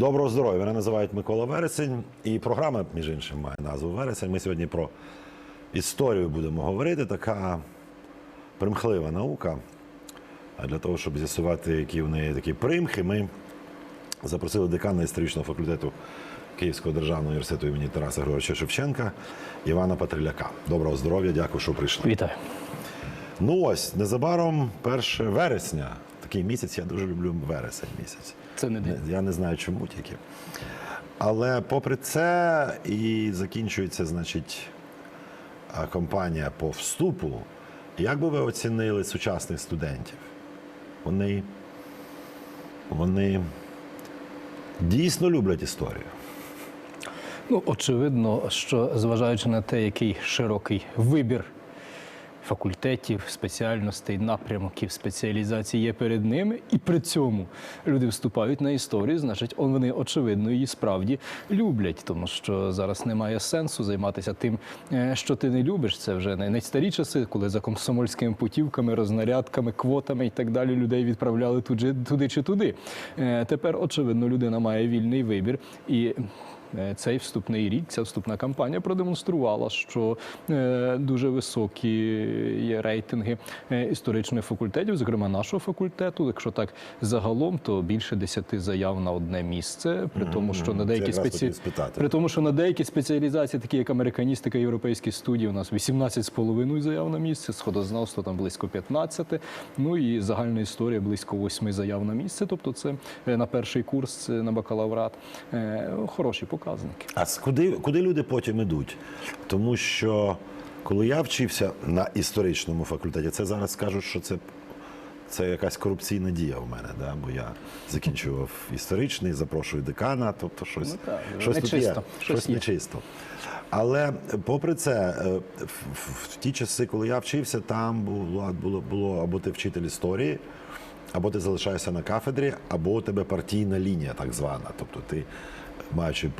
Доброго здоров'я! Мене називають Микола Вересень, і програма, між іншим, має назву Вересень. Ми сьогодні про історію будемо говорити. Така примхлива наука. А для того, щоб з'ясувати, які в неї такі примхи, ми запросили декана історичного факультету Київського державного університету імені Тараса Григоровича Шевченка Івана Патриляка. Доброго здоров'я, дякую, що прийшли. Вітаю. Ну ось незабаром 1 вересня. Такий місяць, я дуже люблю вересень місяць. Це не день. Я не знаю, чому тільки. Але попри це і закінчується, значить, а, кампанія по вступу. Як би ви оцінили сучасних студентів? Вони, вони дійсно люблять історію. Ну, очевидно, що зважаючи на те, який широкий вибір факультетів, спеціальностей, напрямків, спеціалізацій є перед ними, і при цьому люди вступають на історію, значить, вони очевидно її справді люблять, тому що зараз немає сенсу займатися тим, е, що ти не любиш. Це вже не не старі часи, коли за комсомольськими путівками, рознарядками, квотами і так далі людей відправляли туди, туди чи туди. Е, Тепер, очевидно, людина має вільний вибір і. Е, Цей вступний рік, ця вступна кампанія продемонструвала, що е, дуже високі є рейтинги е, історичних факультетів, зокрема нашого факультету. Якщо так загалом, то більше 10 заяв на одне місце, при тому, що на деякі спеці... при тому, що на деякі спеціалізації, такі як американістика, європейські студії, у нас 18,5 заяв на місце, сходознавство там близько 15, ну і загальна історія близько 8 заяв на місце. Тобто, це на перший курс, на бакалаврат. Хороші показники. А куди, куди люди потім ідуть? Тому що коли я вчився на історичному факультеті, це зараз кажуть, що це, це якась корупційна дія в мене, да? бо я закінчував історичний, запрошую декана, тобто щось, Ну так, щось тут є, щось нечисто. Але попри це, е, в, в, в ті часи, коли я вчився, там було, було, було або ти вчитель історії, або ти залишаєшся на кафедрі, або у тебе партійна лінія, так звана. Тобто ти, маючи е,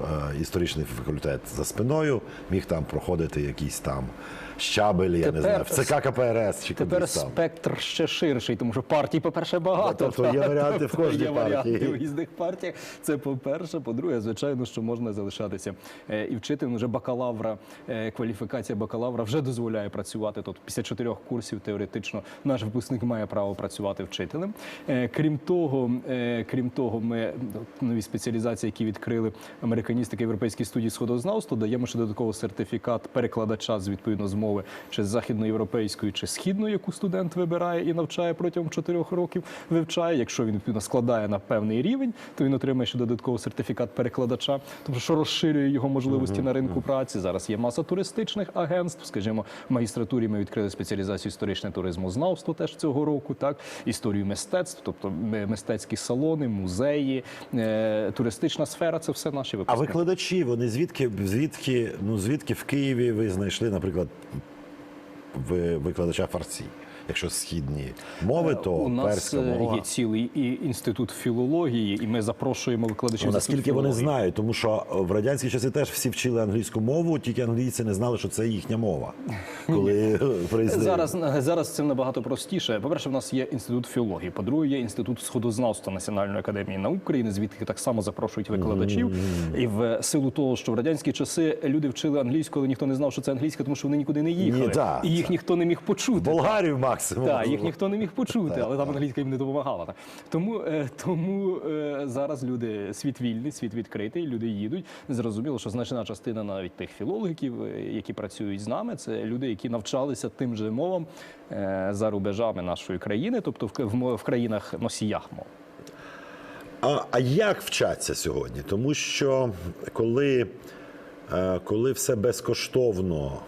історичний факультет за спиною, міг там проходити якісь там щабель, я не знаю, в ЦК КПРС чи Тепер кудись там. спектр ще ширший, тому що партій, по-перше, багато. Тобто є варіанти в кожній є варіанти партії. в різних партіях. Це по-перше. По-друге, звичайно, що можна залишатися е, і вчити вже бакалавра. е, Кваліфікація бакалавра вже дозволяє працювати. Тобто після чотирьох курсів теоретично наш випускник має право працювати вчителем. Е, Крім того, е, крім того, ми нові спеціалізації, які відкрили американістика європейські студії сходознавства, даємо ще додатково сертифікат перекладача з відповідно з мови чи з західноєвропейської, чи східної, яку студент вибирає і навчає протягом чотирьох років. Вивчає. Якщо він відповідно складає на певний рівень, то він отримає ще додатково сертифікат перекладача, тобто що розширює його можливості на ринку праці. Зараз є маса туристичних агентств. Скажімо, в магістратурі ми відкрили спеціалізацію історичне туризмознавство теж цього року. Так історію мистецтв, тобто мистецькі салони, музеї, е, туристична сфера це все наші А викладачі, вони звідки, звідки, ну звідки в Києві ви знайшли, наприклад, викладача фарсі? Якщо східні мови, то Е, У нас перська е, мова. є цілий і інститут філології, і ми запрошуємо викладачів. Ну, наскільки вони знають, тому що в радянські часи теж всі вчили англійську мову, тільки англійці не знали, що це їхня мова. Коли приїздили. Зараз зараз цим набагато простіше. По-перше, в нас є інститут філології. По-друге, є інститут сходознавства Національної академії наук України, звідки так само запрошують викладачів. І в силу того, що в радянські часи люди вчили англійську, але ніхто не знав, що це англійська, тому що вони нікуди не їхали. Ні, так, і їх ніхто не міг почути. Болгарію максимум. Так, їх ніхто не міг почути, але там англійська їм не допомагала. Тому, е, тому е, зараз люди світ вільний, світ відкритий, люди їдуть. Зрозуміло, що значна частина навіть тих філологів, е, які працюють з нами, це люди, які навчалися тим же мовам за рубежами нашої країни, тобто в, в, в країнах носіях мов. А, а як вчаться сьогодні? Тому що коли, коли все безкоштовно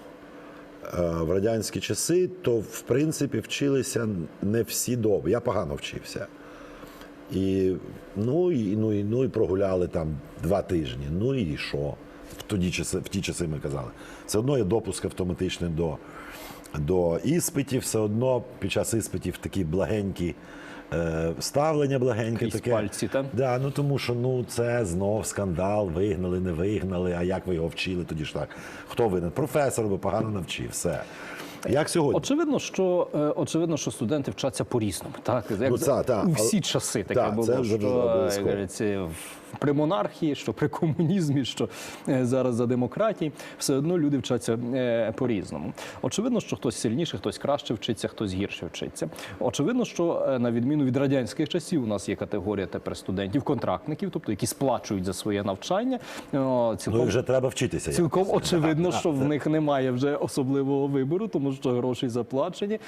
в радянські часи, то в принципі вчилися не всі добре. Я погано вчився. І, ну, і, ну, і, ну, і прогуляли там два тижні. Ну і що? В, тоді часи, в ті часи ми казали. Все одно є допуск автоматичний до, до іспитів, все одно під час іспитів такі благенькі е, ставлення благеньке Крізь таке. пальці, та? Да, ну тому що ну це знов скандал, вигнали, не вигнали. А як ви його вчили? Тоді ж так. Хто винен? Професор би погано навчив, все. Як сьогодні? Очевидно, що е, очевидно, що студенти вчаться по-різному. Так як Ну, це, та, у всі але- часи таке та, було, це що як говориться, в- при монархії, що при комунізмі, що е, зараз за демократії, все одно люди вчаться е, по-різному. Очевидно, що хтось сильніше, хтось краще вчиться, хтось гірше вчиться. Очевидно, що е, на відміну від радянських часів, у нас є категорія тепер студентів, контрактників, тобто які сплачують за своє навчання. Цілком Ну вже треба вчитися. Цілком очевидно, що в них немає вже особливого вибору, тому що гроші заплачені.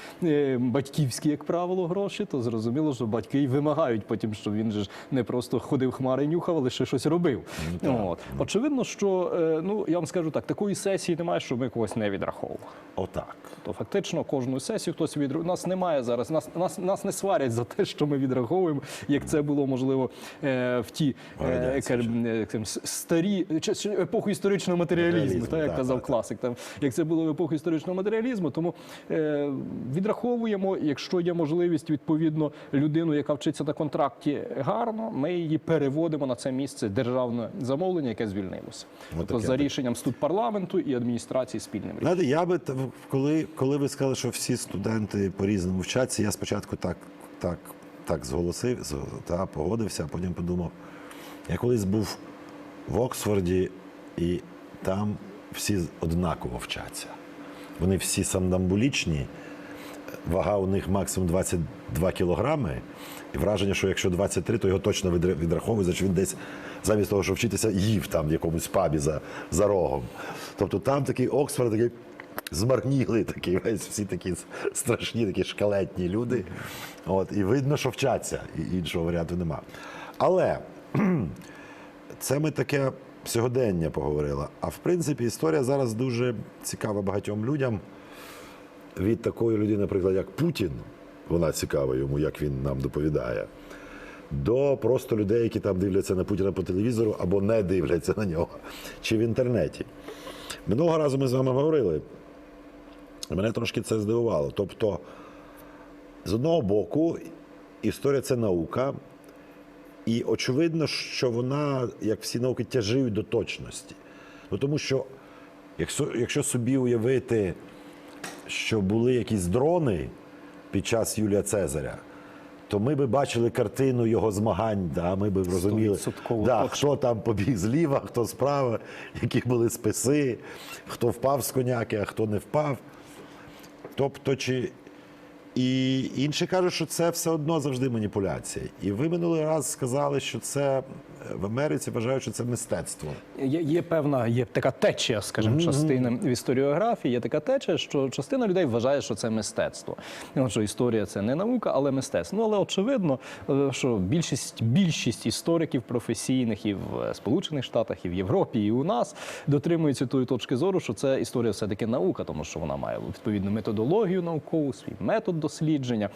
Батьківські, як правило, гроші, то зрозуміло, що батьки й вимагають потім, щоб він же ж не просто ходив хмари, нюхав, але ще щось робив. От. Очевидно, що е, ну я вам скажу так, такої сесії немає, щоб ми когось не відраховували. Отак. То фактично кожну сесію хтось від нас немає зараз. Нас нас нас не сварять за те, що ми відраховуємо, як це було можливо е, в ті е, е, старі епоху історичного матеріалізму, так, як казав класик. Там як це було в епоху історичного матеріалізму. Тому е, відраховуємо, якщо є можливість, відповідно людину, яка вчиться на контракті гарно, ми її переводимо на це місце державне замовлення, яке звільнилося. Тобто таке, за рішенням студ парламенту і адміністрації спільним рішенням. Знаєте, я би коли, коли ви сказали, що всі студенти по-різному вчаться, я спочатку так, так, так зголосив, та, погодився, а потім подумав. Я колись був в Оксфорді, і там всі однаково вчаться. Вони всі самнамбулічні, вага у них максимум 22 кілограми. І враження, що якщо 23, то його точно відра- відраховують, значить він десь замість того, щоб вчитися, їв там в якомусь пабі за, за рогом. Тобто там такий Оксфорд, такий змарнілий, такий, весь всі такі страшні, такі шкалетні люди. От, і видно, що вчаться, і іншого варіанту нема. Але це ми таке сьогодення поговорили. А в принципі, історія зараз дуже цікава багатьом людям. Від такої людини, наприклад, як Путін, вона цікава йому, як він нам доповідає, до просто людей, які там дивляться на Путіна по телевізору або не дивляться на нього, чи в інтернеті. Минулого разу ми з вами говорили. Мене трошки це здивувало. Тобто, з одного боку, історія це наука, і очевидно, що вона, як всі науки, тяжіють до точності. Ну, тому що, якщо, якщо собі уявити, що були якісь дрони під час Юлія Цезаря, то ми би бачили картину його змагань, да, ми б розуміли, да, хто там побіг зліва, хто справа, які були списи, хто впав з коняки, а хто не впав. Тобто, чи. І інші кажуть, що це все одно завжди маніпуляція. І ви минулий раз сказали, що це в Америці вважають, що це мистецтво. Є, є певна, є така течія, скажімо, частина в історіографії. Є така течія, що частина людей вважає, що це мистецтво. От, що історія це не наука, але мистецтво. Ну але очевидно, е, що більшість більшість істориків професійних і в е, Сполучених Штатах, і в Європі, і у нас дотримуються тої точки зору, що це історія все таки наука, тому що вона має відповідну методологію наукову, свій метод дослідження.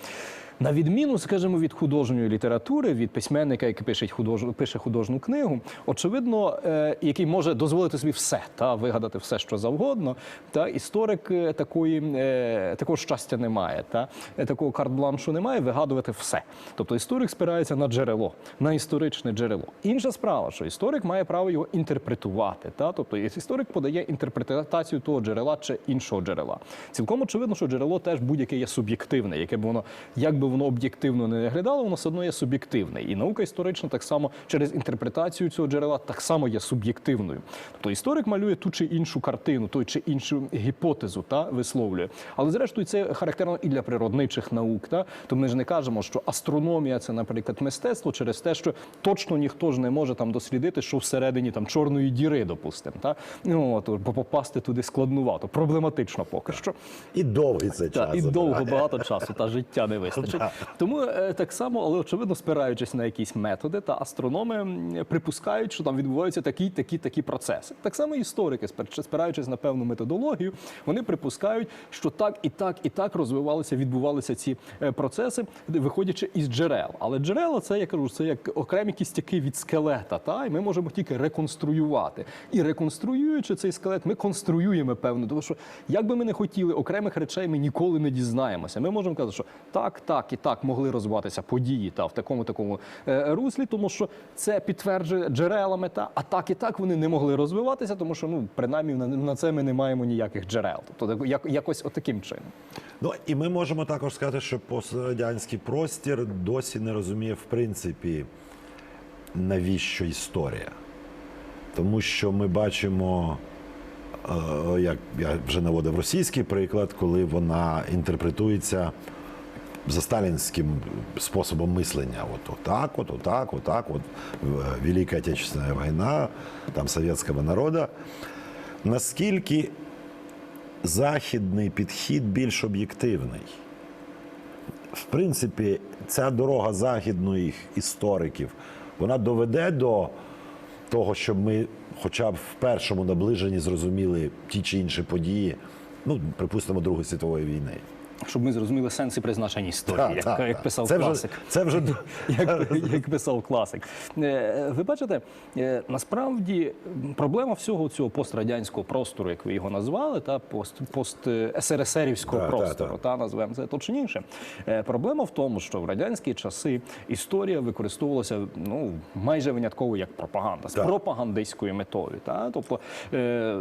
На відміну, скажімо, від художньої літератури, від письменника, який пише художню, пише художню книгу, очевидно, е, який може дозволити собі все та вигадати все, що завгодно. Та історик е, такої е, такого щастя не має, та такого карт-бланшу немає, вигадувати все. Тобто історик спирається на джерело, на історичне джерело. Інша справа, що історик має право його інтерпретувати. Та тобто історик подає інтерпретацію того джерела чи іншого джерела. Цілком очевидно, що джерело теж будь-яке є суб'єктивне, яке б воно як би воно об'єктивно не виглядало, воно все одно є суб'єктивне. І наука історична так само через інтерпретацію цього джерела так само є суб'єктивною. Тобто історик малює ту чи іншу картину, ту чи іншу гіпотезу та висловлює. Але зрештою це характерно і для природничих наук. Та? То ми ж не кажемо, що астрономія це, наприклад, мистецтво через те, що точно ніхто ж не може там дослідити, що всередині там чорної діри, допустимо. Та? Ну, от, попасти туди складнувато, проблематично поки що. І довгий це час. І довго багато часу та життя не вистачить. Тому е, так само, але очевидно, спираючись на якісь методи, та астрономи припускають, що там відбуваються такі, такі, такі процеси. Так само історики, спир- спираючись на певну методологію, вони припускають, що так і так, і так розвивалися, відбувалися ці е, процеси, виходячи із джерел. Але джерела це я кажу, це як окремі кістяки від скелета. Та і ми можемо тільки реконструювати. І реконструюючи цей скелет, ми конструюємо певно, тому що як би ми не хотіли окремих речей, ми ніколи не дізнаємося. Ми можемо казати, що так, так, так і так могли розвиватися події та в такому такому е, руслі, тому що це підтверджує джерелами, та а так і так вони не могли розвиватися, тому що ну принаймні на, це ми не маємо ніяких джерел. Тобто як, якось отаким чином. Ну і ми можемо також сказати, що пострадянський простір досі не розуміє в принципі, навіщо історія. Тому що ми бачимо, е, як я вже наводив російський приклад, коли вона інтерпретується за сталінським способом мислення. От отак, от отак, отак, от в- Велика Отечественна війна, там совєтського народу. Наскільки західний підхід більш об'єктивний? В принципі, ця дорога західних істориків вона доведе до того, щоб ми, хоча б в першому наближенні, зрозуміли ті чи інші події, ну, припустимо, Другої світової війни. Щоб ми зрозуміли сенс і призначення історії, як, Та, та, як писав це класик. Вже, це вже як, як писав класик. Е, Ви бачите, е, насправді проблема всього цього пострадянського простору, як ви його назвали, та пост, пост е, СРСРівського Так, так, простору, так. та назвемо це точніше. Проблема в тому, що в радянські часи історія використовувалася ну майже винятково як пропаганда з Так. пропагандистською метою. Та тобто,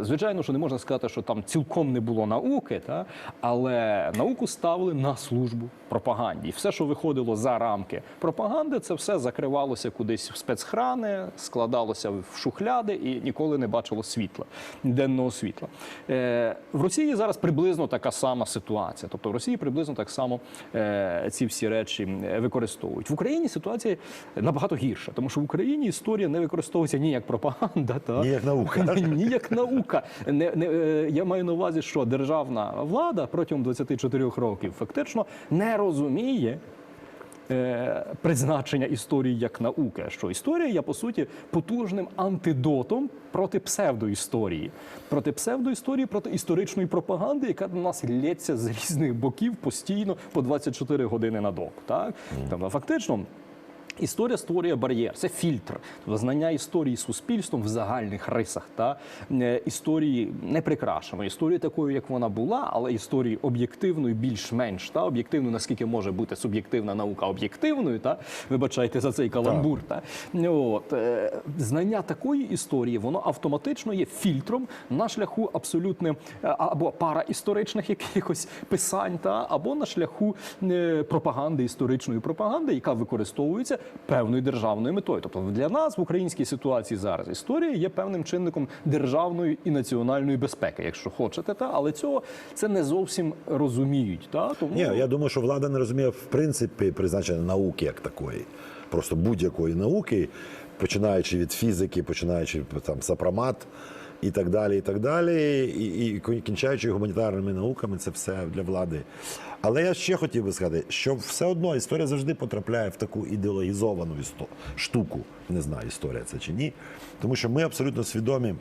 звичайно, що не можна сказати, що там цілком не було науки, та але науку ставили на службу пропаганді. І все, що виходило за рамки пропаганди, це все закривалося кудись в спецхрани, складалося в шухляди і ніколи не бачило світла, денного світла. Е, в Росії зараз приблизно така сама ситуація. Тобто в Росії приблизно так само е, ці всі речі використовують. В Україні ситуація набагато гірша, тому що в Україні історія не використовується ні як пропаганда, та Ні як наука. ні як наука. Не, не, е, я маю на увазі, що державна влада протягом 24 років фактично не розуміє. е, Призначення історії як науки, що історія є по суті потужним антидотом проти псевдоісторії, проти псевдоісторії, проти історичної пропаганди, яка до нас лється з різних боків постійно по 24 години на добу. Так тобто, фактично. Історія створює бар'єр, це фільтр. Тобто знання історії суспільством в загальних рисах та е, історії не прикрашено. Історії такою, як вона була, але історії об'єктивною, більш-менш та об'єктивною, наскільки може бути суб'єктивна наука об'єктивною, та вибачайте за цей каламбур. Та от е, знання такої історії, воно автоматично є фільтром на шляху абсолютно е, або параісторичних якихось писань, та або на шляху пропаганди історичної пропаганди, яка використовується певною державною метою. Тобто для нас в українській ситуації зараз історія є певним чинником державної і національної безпеки, якщо хочете, та але цього це не зовсім розуміють. Та тому Ні, я думаю, що влада не розуміє в принципі призначення науки як такої. Просто будь-якої науки, починаючи від фізики, починаючи там сапромат і так далі, і так далі, і, і кінчаючи гуманітарними науками, це все для влади. Але я ще хотів би сказати, що все одно історія завжди потрапляє в таку ідеологізовану штуку. Не знаю, історія це чи ні. Тому що ми абсолютно свідомі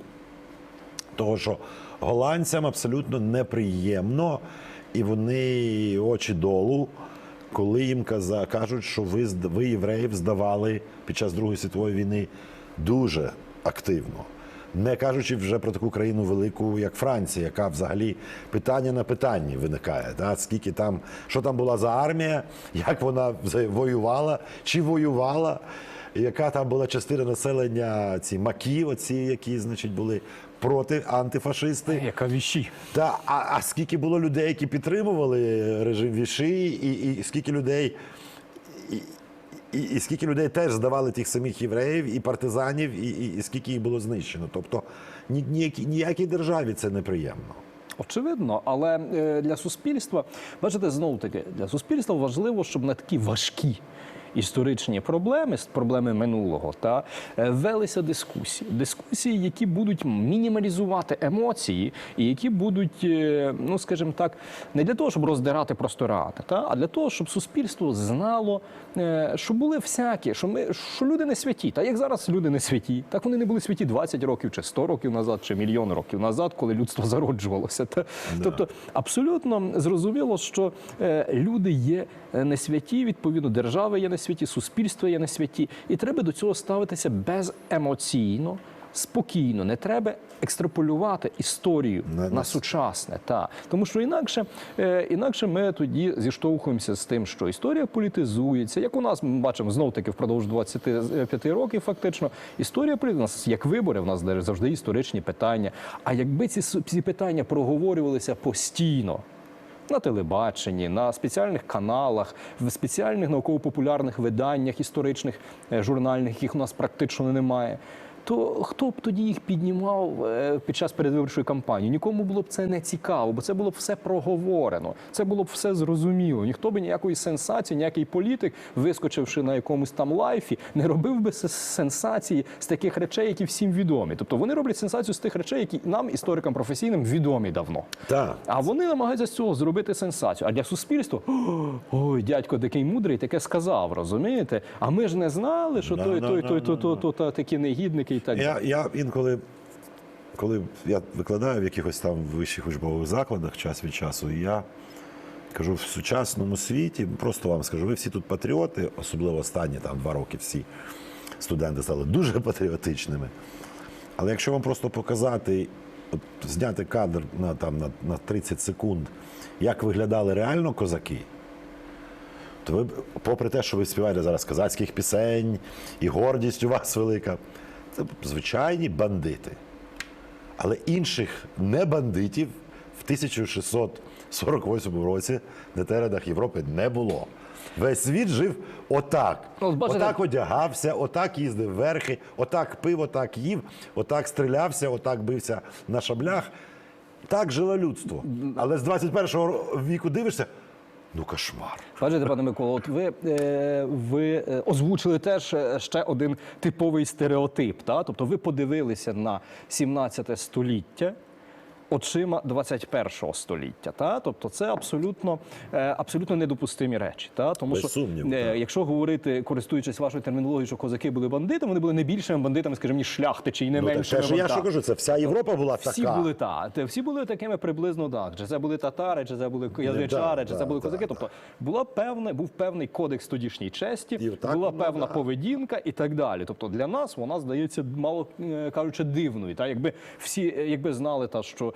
того, що голландцям абсолютно неприємно, і вони очі долу, коли їм кажуть, що ви, ви євреїв здавали під час Другої світової війни дуже активно. Не кажучи вже про таку країну велику, як Франція, яка взагалі питання на питанні виникає. Да? Скільки там, що там була за армія, як вона воювала, чи воювала яка там була частина населення, ці макі, оці, які, значить, були проти антифашисти. яка віщі. Та, а, а скільки було людей, які підтримували режим Віші, і, і скільки людей. І, і, і скільки людей теж здавали тих самих євреїв і партизанів, і, і, і скільки їх було знищено. Тобто ні, ніякій, ніякій державі це неприємно. Очевидно, але е, для суспільства, бачите, знову таки, для суспільства важливо, щоб на такі важкі. Історичні проблеми, проблеми минулого, та е, велися дискусії. Дискусії, які будуть мінімалізувати емоції, і які будуть, е, ну скажімо так, не для того, щоб роздирати простирати, та а для того, щоб суспільство знало, е, що були всякі, що ми що люди не святі. Та як зараз люди не святі, так вони не були святі 20 років, чи 100 років назад, чи мільйон років назад, коли людство зароджувалося. Та тобто абсолютно зрозуміло, що люди є не святі, відповідно, держави є не святі, суспільство є не святі, і треба до цього ставитися беземоційно. спокійно, не треба екстраполювати історію На- на, на сучасне. Та. Тому що інакше, е, інакше ми тоді зіштовхуємося з тим, що історія політизується, як у нас ми бачимо знов таки впродовж 25 років, фактично, історія політизується. У нас як вибори, в нас завжди історичні питання. А якби ці, ці питання проговорювалися постійно. На телебаченні, на спеціальних каналах, в спеціальних науково-популярних виданнях історичних, е, журнальних, яких у нас практично немає. То хто б тоді їх піднімав е, під час передвиборчої кампанії? Нікому було б це не цікаво, бо це було б все проговорено, це було б все зрозуміло. Ніхто б ніякої сенсації, ніякий політик, вискочивши на якомусь там лайфі, не робив би сенсації з таких речей, які всім відомі. Тобто вони роблять сенсацію з тих речей, які нам, історикам професійним, відомі давно. Так. А вони намагаються з цього зробити сенсацію. А для суспільства ой, дядько такий мудрий, таке сказав, розумієте? А ми ж не знали, що той, той, той, той, той, такі негідники і так далі. Я, я інколи, коли я викладаю в якихось там вищих учбових закладах час від часу, і я кажу, в сучасному світі, просто вам скажу, ви всі тут патріоти, особливо останні там два роки всі студенти стали дуже патріотичними. Але якщо вам просто показати, от, зняти кадр на, там, на, на 30 секунд, як виглядали реально козаки, то ви, попри те, що ви співаєте зараз козацьких пісень, і гордість у вас велика, це звичайні бандити. Але інших не бандитів в 1648 році на теренах Європи не було. Весь світ жив отак. Ну, бачите- Отак одягався, отак їздив верхи, отак пив, отак їв, отак стрілявся, отак бився на шаблях. Так жило людство. Але з 21-го віку дивишся, ну кошмар. Бачите, пане Миколо, от ви, е, ви е, озвучили теж е, ще один типовий стереотип. Та? Тобто ви подивилися на 17 століття. Очима 21 століття, та тобто це абсолютно, е, абсолютно недопустимі речі. Та тому Без що сумніву, е, так. якщо говорити, користуючись вашою термінологією, що козаки були бандитами, вони були не більшими бандитами, скажімо, ніж шляхтичі, і не Ну, меншими. що я що кажу, це вся Європа була Всі така. були так. Те- Всі були такими приблизно так. Чи це були татари, чи це були язичари, чи це були козаки. да. Тобто була певна, був певний кодекс тодішній честі, І так була воно, певна да. поведінка і так далі. Тобто для нас вона здається, мало е, кажучи, дивною. Та якби всі, якби знали, та що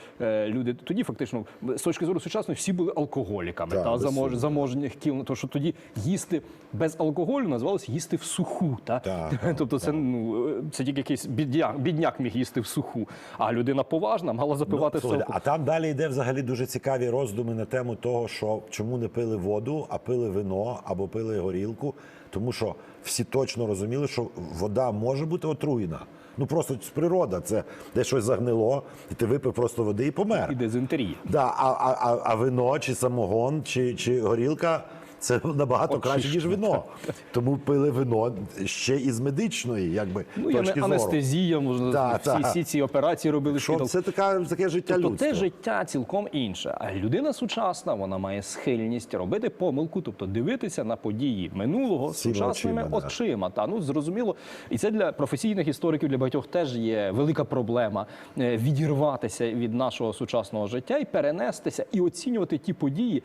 люди тоді фактично з точки зору сучасної всі були алкоголіками, Так, та замож, заможних кіл. То що тоді їсти без алкоголю називалося їсти в суху. Та Так, тобто це ну е, це тільки якийсь бідняк, бідняк міг їсти в суху. А людина поважна мала запивати Ну, все. а там далі йде взагалі дуже цікаві роздуми на тему того, що чому не пили воду, а пили вино або пили горілку. Тому що всі точно розуміли, що вода може бути отруєна. Ну просто природа, це де щось загнило, і ти випив просто води і помер. і дезінтерії. Да, а, а, а, а вино, чи самогон, чи, чи горілка це набагато краще, ніж вино. Тому пили вино ще із медичної, якби Ну, точки зору. анестезія, можна Так, всі, так. всі ці операції робили Що це така, таке життя Тобто людства. те життя цілком інше. А людина сучасна вона має схильність робити помилку, тобто дивитися на події минулого Всіма сучасними очима, очима. Та ну зрозуміло, і це для професійних істориків, для багатьох теж є велика проблема е, відірватися від нашого сучасного життя і перенестися, і оцінювати ті події.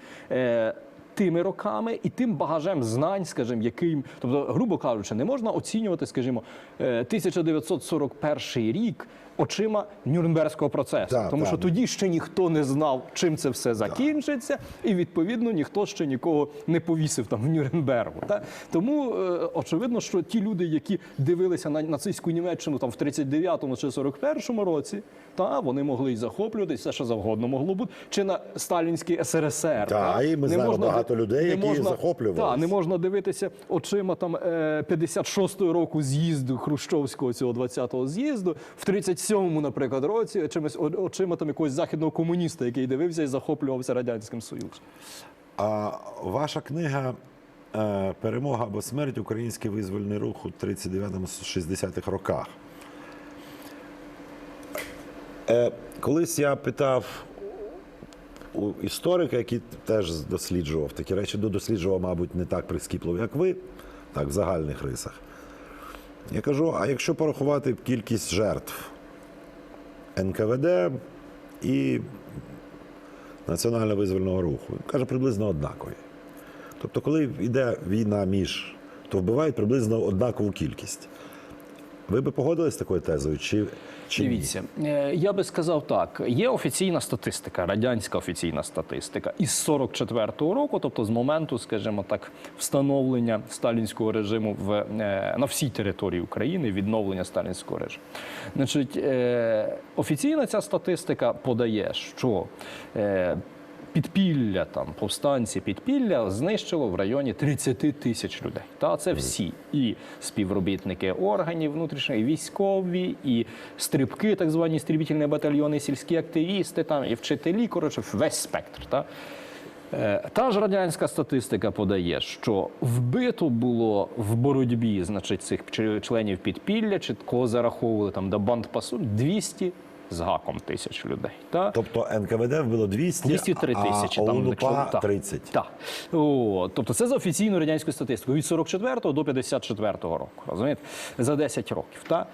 Е, Тими роками і тим багажем знань, скажімо, яким, тобто, грубо кажучи, не можна оцінювати, скажімо, е, 1941 рік очима Нюрнберзького процесу, Так, тому так. що тоді ще ніхто не знав, чим це все закінчиться, і відповідно ніхто ще нікого не повісив там в Нюрнбергу. Та? Тому е, очевидно, що ті люди, які дивилися на нацистську Німеччину там в 39-му чи 41-му році, та вони могли й захоплюватись, все що завгодно могло бути, чи на сталінський СРСР. Та, і ми знаємо багато людей, які захоплювались. Та, не можна дивитися очима там е, 56-го року з'їзду Хрущовського цього 20-го з'їзду, в 37-му, наприклад, році чимось очима там якогось західного комуніста, який дивився і захоплювався радянським союзом. А ваша книга е, Перемога або смерть Український визвольний рух у 39-60-х роках. Е, Колись я питав у історика, який теж досліджував такі речі, ну, досліджував, мабуть, не так прискіпливо, як ви, так в загальних рисах. Я кажу: а якщо порахувати кількість жертв НКВД і національно-визвольного руху. Каже, приблизно однакові. Тобто, коли йде війна між, то вбивають приблизно однакову кількість. Ви би погодились з такою тезою? Чи, чи? Дивіться, е, я би сказав так: є офіційна статистика, радянська офіційна статистика із 44-го року, тобто з моменту, скажімо так, встановлення сталінського режиму в е, на всій території України, відновлення сталінського режиму. Значить, е, офіційна ця статистика подає, що Підпілля там повстанці підпілля знищило в районі 30 тисяч людей. Та це всі і співробітники органів внутрішніх, і військові, і стрибки, так звані стрібітельні батальйони, сільські активісти, там і вчителі. Коротше, весь спектр. Та Е, Та ж радянська статистика подає, що вбито було в боротьбі, значить, цих членів підпілля, чітко зараховували там до бандпасу 200 з гаком тисяч людей. Та? Тобто НКВД вбило 200, 203 тисячі. а там, якщо- 30. Так. О, тобто це за офіційною радянською статистикою від 44 до 54 року. Розумієте? За 10 років. Та?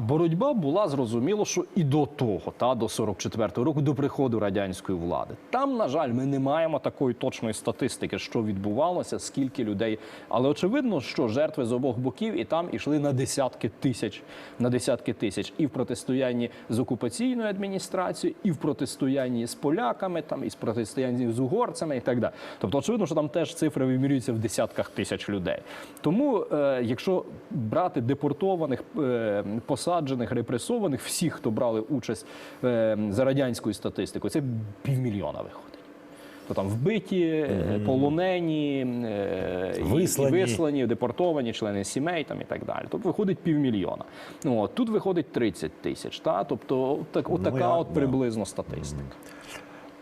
Боротьба була зрозуміло, що і до того, та до 44-го року, до приходу радянської влади. Там, на жаль, ми не маємо такої точної статистики, що відбувалося, скільки людей. Але очевидно, що жертви з обох боків і там ішли на десятки тисяч, на десятки тисяч, і в протистоянні з окупаційною адміністрацією, і в протистоянні з поляками, там і з протистоянні з угорцями, і так далі. Тобто, очевидно, що там теж цифри вимірюються в десятках тисяч людей. Тому, е, якщо брати депортованих, е, посаджених, репресованих, всіх, хто брали участь е, за радянською статистикою, це півмільйона виходить. То там вбиті, е, полонені, е, Вислані. вислані, депортовані, члени сімей там і так далі. Тобто виходить півмільйона. Ну, от, тут виходить 30 тисяч. Та? Тобто так, от така я- от да. приблизно статистика.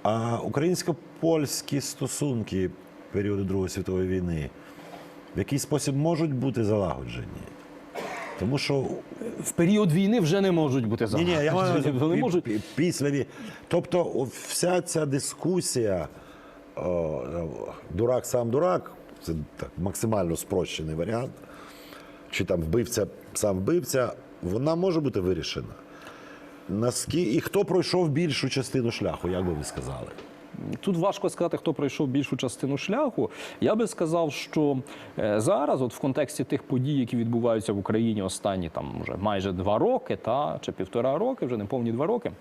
А українсько-польські стосунки періоду Другої світової війни в який спосіб можуть бути залагоджені? Тому що В період війни вже не можуть бути ні, ні, я маю на увазі, можуть пі- після війни. Тобто, о, вся ця дискусія, о, дурак сам дурак, це так максимально спрощений варіант. Чи там вбивця сам вбивця, вона може бути вирішена. Наскільки і хто пройшов більшу частину шляху, як би ви сказали? Тут важко сказати, хто пройшов більшу частину шляху. Я би сказав, що е, зараз, от в контексті тих подій, які відбуваються в Україні останні там вже майже два роки, та чи півтора роки, вже не повні два роки.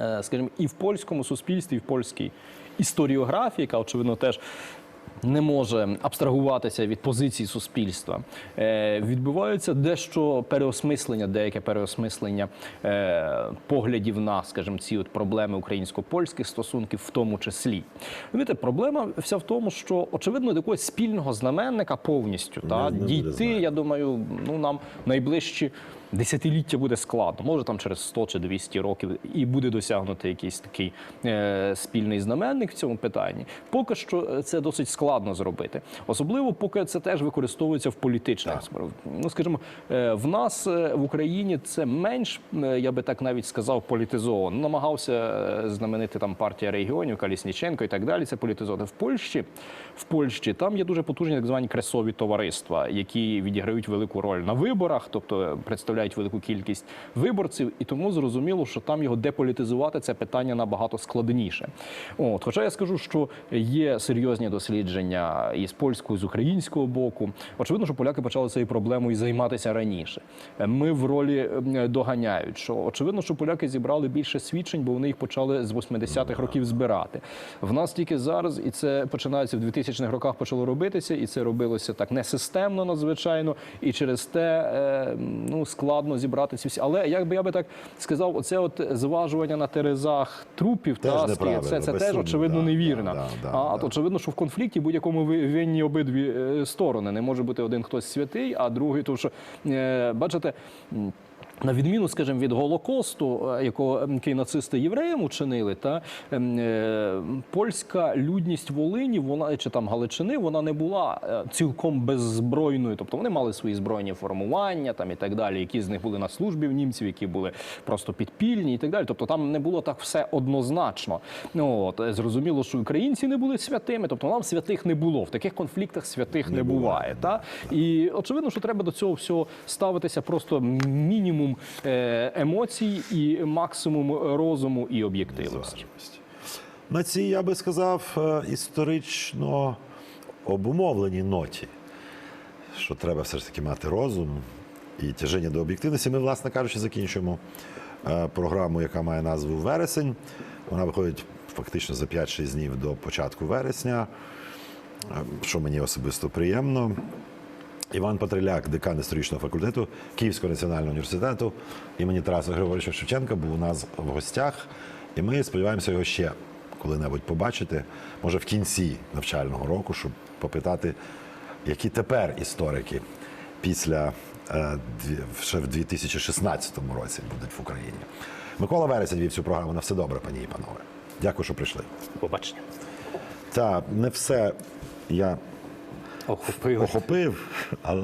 е, Скажімо, і в польському суспільстві, і в польській історіографії, яка очевидно теж не може абстрагуватися від позиції суспільства. Е, відбувається дещо переосмислення, деяке переосмислення е, поглядів на, скажімо, ці от проблеми українсько-польських стосунків, в тому числі. Розумієте, проблема вся в тому, що очевидно до якогось спільного знаменника повністю та не дійти, я думаю, ну нам найближчі. Десятиліття буде складно, може там через 100 чи 200 років і буде досягнути якийсь такий е, спільний знаменник в цьому питанні. Поки що е, це досить складно зробити, особливо поки це теж використовується в політичних справах. Ну скажімо, е, в нас в Україні це менш, я би так навіть сказав, політизовано. Намагався знаменити там партія регіонів, Калісніченко і так далі. Це політизовано. В Польщі в Польщі там є дуже потужні так звані кресові товариства, які відіграють велику роль на виборах, тобто представляють велику кількість виборців, і тому зрозуміло, що там його деполітизувати це питання набагато складніше. От, хоча я скажу, що є серйозні дослідження і з польського, з українського боку. Очевидно, що поляки почали цією проблемою займатися раніше. Ми в ролі доганяють, що очевидно, що поляки зібрали більше свідчень, бо вони їх почали з 80-х років збирати. В нас тільки зараз, і це починається в 2000-х роках, почало робитися, і це робилося так несистемно, надзвичайно, і через те е, ну складно зібрати ці всі. Але як би я би так сказав, оце от зважування на терезах трупів Теж та це, це теж очевидно да, невірно. да, да, а да. очевидно, що в конфлікті будь-якому ви- винні обидві е, сторони. Не може бути один хтось святий, а другий, тому що е, бачите. На відміну, скажімо, від Голокосту, е, якого який нацисти євреям учинили, та ем, е, польська людність Волині, вона чи там Галичини, вона не була е, цілком беззбройною. Тобто вони мали свої збройні формування там і так далі, які з них були на службі в німців, які були просто підпільні і так далі. Тобто там не було так все однозначно. Ну, от, е, зрозуміло, що українці не були святими, тобто нам святих не було. В таких конфліктах святих не, буває. Та? І очевидно, що треба до цього всього ставитися просто мінімум е, емоцій і максимум розуму і об'єктивності. На цій, я би сказав, е, історично обумовленій ноті, що треба все ж таки мати розум і тяжіння до об'єктивності. Ми, власне кажучи, закінчуємо е, програму, яка має назву Вересень. Вона виходить фактично за 5-6 днів до початку вересня, що мені особисто приємно. Іван Патриляк, декан історичного факультету Київського національного університету імені Тараса Григоровича Шевченка, був у нас в гостях. І ми сподіваємося його ще коли-небудь побачити, може в кінці навчального року, щоб попитати, які тепер історики після е, ще в 2016 році будуть в Україні. Микола Вересень вів цю програму. На все добре, пані і панове. Дякую, що прийшли. Побачення. Та не все я Охопили. охопив, але